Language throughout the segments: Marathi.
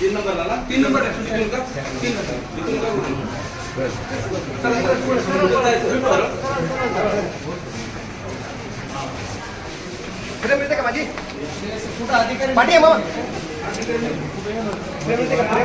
तीन नंबरला ना तीन नंबर. आहे इथून का तीन नंबर इथून का? चला, चला, पुढे, पुढे, पुढे मिळते का माझी पाठी आहे मग. मिळते का पुढे?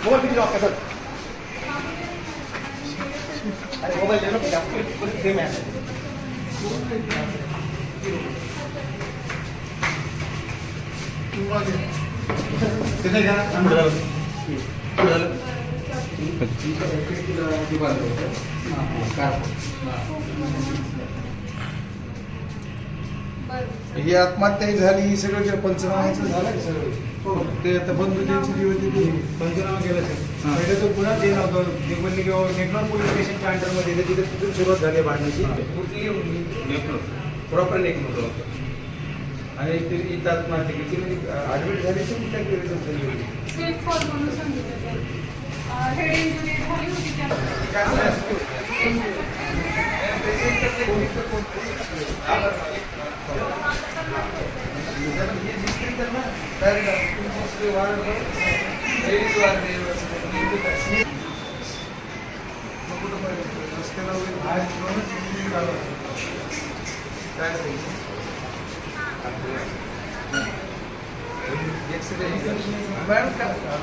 आहे. मोबाईल किती लॉक सर अरे मोबाईल दे ना पुढे दे मॅच तिथे घ्या ही आत्महत्या झाली ही सगळं जे पंचनामाचं झालं सगळं. ते आता बंधू त्यांची जी होती ती पंचनामा केला सर. पहिले तो पुन्हा ते नव्हतं ते बोलले की बाबा नेटवर्क पोलीस स्टेशनच्या अंडरमध्ये. येते तिथे तिथून सुरुवात झाली भांडणाची. प्रॉपर नेक नव्हतं आणि ते इथं आत्महत्या केली. ती म्हणजे ऍडमिट झाली तर कुठल्या रिझल्ट झाली होती सेल्फ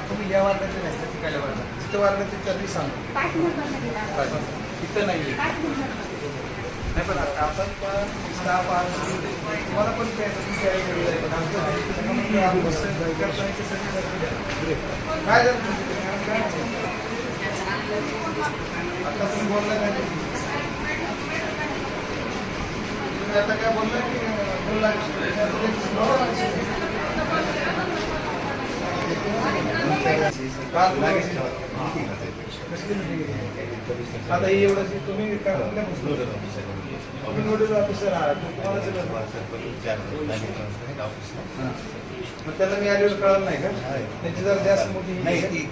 तुम्ही या वार्डाचे नाही तर तिकडल्या वार्डात तिथं सांगतो इथं तिथं नाही पाठमोठ्याला. नाही पण आता आपण पण स्टाफ आहे तुम्हाला पण काय तुमच्या आईकडे आहे, पण आमचं आहे. त्याच्यामुळे आपण बसून विद्यार्थ्यांचे सगळे लक्ष द्या. काय झालं तुमचं? काय झालं? आता तुम्ही बोलला नाही तुम्ही आता काय बोलला की अं, बोलला काल कसली आहे? आता ही एवढं तुम्ही नोडल ऑफिसर आहात तुम्हाला. मग त्याला मी आलेलं कळलं नाही का? त्याची जरा जास्त मोठी नाही ती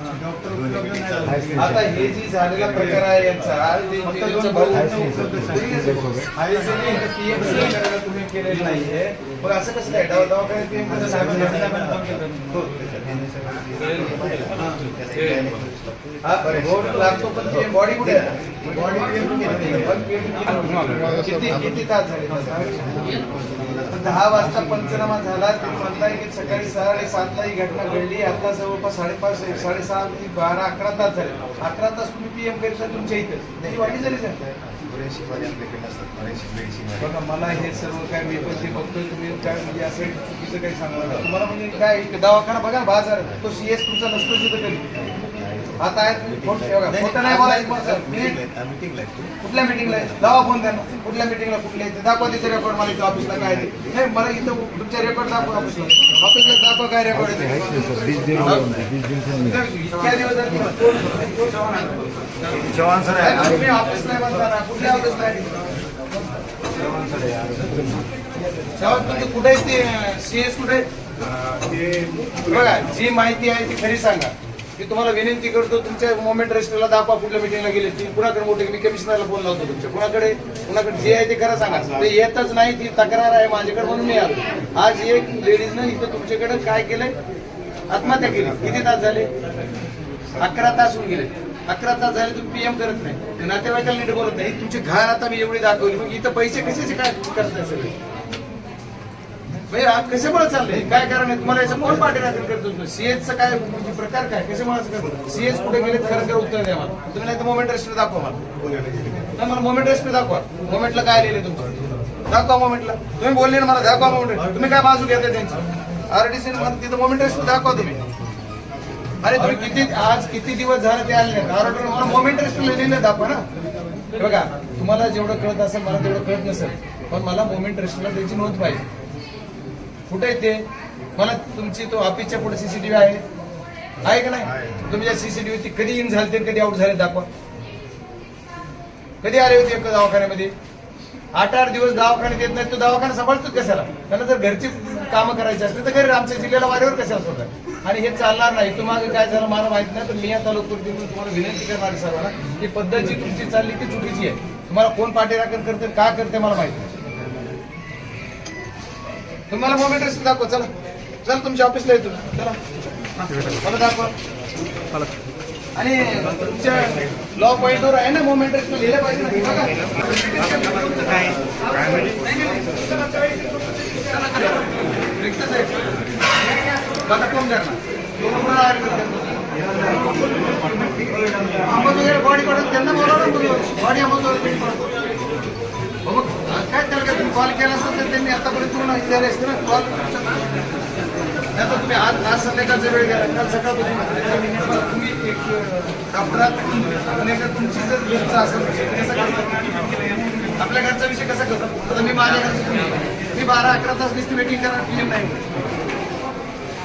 हां, डॉक्टर उपलब्ध नाही. झाले. आता हे जी झालेला प्रकार आहे यांचा तुम्ही केलेलं नाहीये मग असं कसं काय दवा दवाखान्यात हो. हा. लागतो पण बॉडी कुठे आहे? बॉडी किती किती तास झाले? दहा वाजता पंचनामा झाला ते म्हणताय की सकाळी साडेसातला ही घटना घडली. आता जवळपास साडेपाच साडेसहा ते बारा अकरा तास झाले. अकरा तास तुम्ही पीएम करिता तुमच्या इथं त्याची वाढी झाली? सर बघा मला हे सर्व काय मी पण ते बघतोय. तुम्ही काय म्हणजे असं चुकीचं काही सांगू नका तुम्हाला म्हणजे काय दवाखाना बघा बाजार. तो सीएस तुमचा नसतो तिथं कधी. आता आहे तुम्ही फ़ोन ठेवा खोटं नाही बोलायचं मला सर मी कुठल्या मिटिंगला आहे लावा फ़ोन त्यांना कुठल्या मिटिंगला कुठल्या इथे दाखवा तिथे रेकॉर्ड मला इथं ऑफिसला काय ते. नाही मला इथं तुमच्या रेकॉर्ड दाखवा ऑफिसला ऑफिसला दाखवा काय रेकॉर्ड आहे ते. इतक्या दिवस झाले तुम्ही- चव्हाण सर तुम्ही ऑफिसला म्हणता ना कुठल्या ऑफिसला आहे तेव्हा कुठे ते सीएस कुठे? जी माहिती आहे ती खरी सांगा। मी तुम्हाला विनंती करतो तुमच्या मोमेंट रजिस्टरला दाखवा कुठल्या मिटिंगला गेले ती कुणाकडे मोठे मी कमिशनरला फोन लावतो तुमच्या. कुणाकडे? कुणाकडे जे आहे ते खरं सांगा. ते येतच नाही ती तक्रार आहे माझ्याकडे म्हणून मी आलो. आज एक लेडीजनं इथं तुमच्याकडे काय केलंय? आत्महत्या केली. किती तास झाले? अकरा तास होऊन गेले. अकरा तास झाले तुम्ही पीएम करत नाही. नातेवाईकाला नीट बोलत नाही. तुमची घाण आता मी एवढी दाखवली. मग इथं पैसे कशाचे काय करताय सगळे? भाई हा कशामुळे चाललंय काय कारण आहे? तुम्हाला याचं कोण पाठीराखण करतो सीएच काय म्हणजे प्रकार काय? कशामुळे असं सीएच कुठे गेले खरं खरं उत्तर द्या मला. तुम्ही नाही तर मोमेंट रेस्ट दाखवा मला. नाही मला मोमेंट रेस्ट दाखवा. मोमेंटला काय लिहिले तुमचं? दाखवा मोमेंटला तुम्ही बोलले ना मला दाखवा मोमेंट तुम्ही काय बाजू घेता त्यांची? आरटीसी तिथं मोमेंट रेस्ट दाखवा तुम्ही. अरे तुम्ही किती आज किती दिवस झाले ते आले नाही मला मोमेंट रेस्ट लिहिले दाखवा ना. बघा तुम्हाला जेवढं कळत असेल मला तेवढं कळत नसेल पण मला मोमेंट रेस्टला त्याची नोंद पाहिजे. कुठे आहे ते? मला तुमची तो ऑफिसच्या पुढे सीसीटीव्ही आहे. आहे का नाही? तुमच्या सीसीटीव्ही ती कधी इन झाले ते कधी आउट झाले दाखवा. कधी आले होते एका दवाखान्यामध्ये? आठ आठ दिवस दवाखान्यात येत नाही तो दवाखाना सांभाळतो कशाला? त्यांना जर घरची कामं करायची असली तर घरी आमच्या जिल्ह्याला वाऱ्यावर कशाला सोडतात आणि हे चालणार नाही. तुम्हाला काय झालं मला माहीत नाही तर मी या तालुक्यावरती तुम्हाला विनंती करणार सर्वांना ही पद्धत जी तुमची चालली ती चुकीची आहे. तुम्हाला कोण पाठीराखण करते का करते मला माहीत नाही. तुम्हाला मोमेंट रेस्ट दाखवा चला. चला तुमच्या ऑफिसला येतो. चला. मला दाखवा. आणि तुमच्या लॉ पॉईंटवर आहे ना मोमेंट रेस्ट लिहिलं पाहिजे ना बॉडी कडून त्यांना बोलावलं तुम्ही. बॉडी आंबा कॉल केला असेल तर त्यांनी आतापर्यंत पूर्ण विचारले असते ना. कॉल नाही तुम्ही आज आज संध्याकाळचा वेळ घ्या. काल सकाळपासून तुम्ही एक डॉक्टरात आणि तुमची जर घरचा असेल कसं करतात करता? आपल्या घरचा विषय कसा करतो? आता मी माझ्या घरचं तुम्ही मी बारा अकरा तास नुसती वेटिंग करा क्लीन नाही.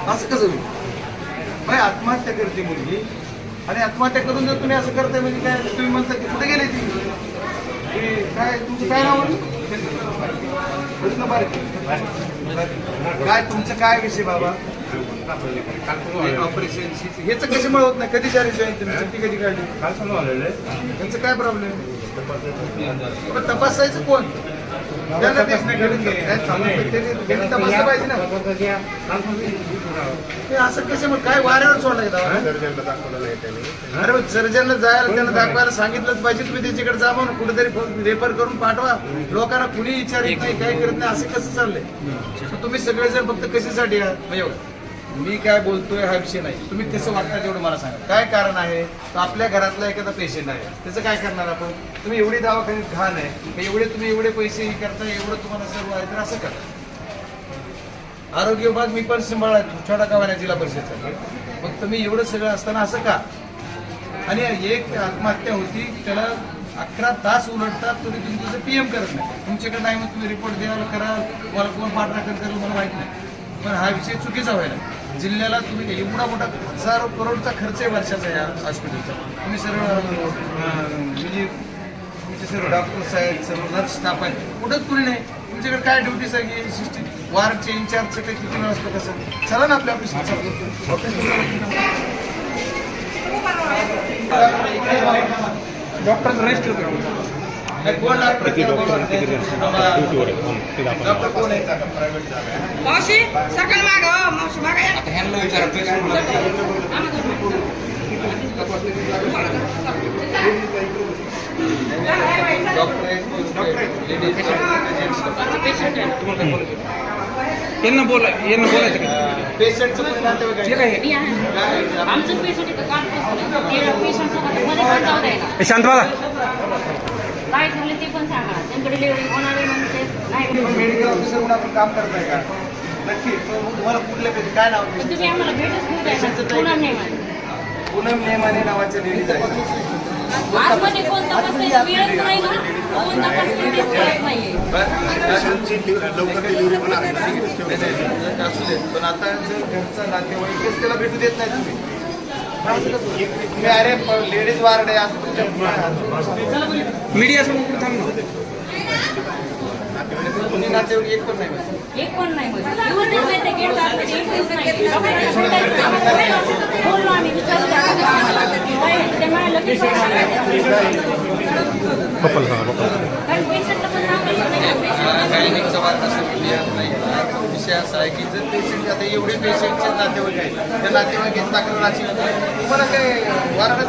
असं कसं होईल? बाई आत्महत्या करते मुलगी. आणि आत्महत्या करून जर तुम्ही असं करताय म्हणजे काय तुम्ही म्हणता की कुठे गेले ती? काय तुमचं काय नाव काय तुमचं काय विषय बाबा? ऑपरेशन ह्याचं कशामुळे होत नाही? कधी चार आहे तुम्ही? सुट्टी कधी काढली? त्यांचं काय प्रॉब्लेम तपासायचं कोण? काय वाऱ्यावर सोडलं? अरे सर्जनला जायला त्यांना दाखवायला सांगितलंच पाहिजे तुम्ही त्याच्याकडे जा म्हणून कुठेतरी रेफर करून पाठवा लोकांना कुणी विचारित नाही काही करत नाही असं कसं चाललंय तुम्ही सगळेजण फक्त कशासाठी म्हणजे. मी काय बोलतोय हा विषय नाही. तुम्ही तसं वाटतं तेवढं मला सांगा. काय कारण आहे? तर आपल्या घरातला एखादा पेशंट आहे. त्याचं काय करणार आपण? तुम्ही एवढी दवाखान्यात घाण आहे. एवढे तुम्ही एवढे पैसे हे करता एवढं तुम्हाला सर्व आहे तर असं करा. आरोग्य विभाग मी पण सांभाळा छोटा कावाऱ्या जिल्हा परिषदचा मग तुम्ही एवढं सगळं असताना असं का? आणि एक आत्महत्या होती त्याला अकरा तास उलटतात तरी तुम्ही पी एम करत नाही. तुमच्याकडे नाही मग तुम्ही रिपोर्ट द्यायला करा मला कोण पाठराखण करेल मला माहीत नाही. पण हा विषय चुकीचा व्हायला जिल्ह्याला तुम्ही एवढा मोठा हजारो करोडचा खर्च आहे वर्षाचा या हॉस्पिटलचा तुम्ही सर्व म्हणजे तुमचे सर्व डॉक्टर्स आहेत सर्व नर्स स्टाफ आहे कुठंच कुणी नाही. तुमच्याकडे काय ड्युटी आहे सिस्टीम वार्डचे इन्चार्जचं काही किती वेळ असतं कसं चला ना आपल्या ऑफिसला डॉक्टर रेस्ट करू कोण डॉक्टर डॉक्टर कोण आहे प्रायव्हेट मावशी सकाळ माग मावशी माग या. ह्यांना विचारा पेशंट डॉक्टर आहेत लेडीज यांना बोला यांना बोलायचं का? पेशंटचं. आमचं पेशंट पेशंट शांत बघा काय झालं ते पण सांगा. त्यांकडे डिलिव्हरी होणार म्हणून ते नाही. पण मेडिकल ऑफिसर म्हणून आपण काम करताय का? नक्की पण तुम्हाला कुठल्या patient- काय नाव पण? तुम्ही आम्हाला भेटच घेऊ द्यायला पुन्हा नाही पूनम नेमाने. नावाचे लेडीज आहे वेळच नाही ना. कळत नाहीये. असू दे. पण आता जर घरचा नातेवाईकच त्याला भेटू देत नाही? तुम्ही. अरे लेडीज वार्ड आहे असं तुमच्या मीडिया समोर थांब ना कोणी नातेवाईक एक पण नाही एक पण नाही असायची जर पेशंट आता एवढे पेशंटचे नातेवाईक आहेत त्या नातेवाईकांची तक्रार अशी तुम्हाला काय वारंवार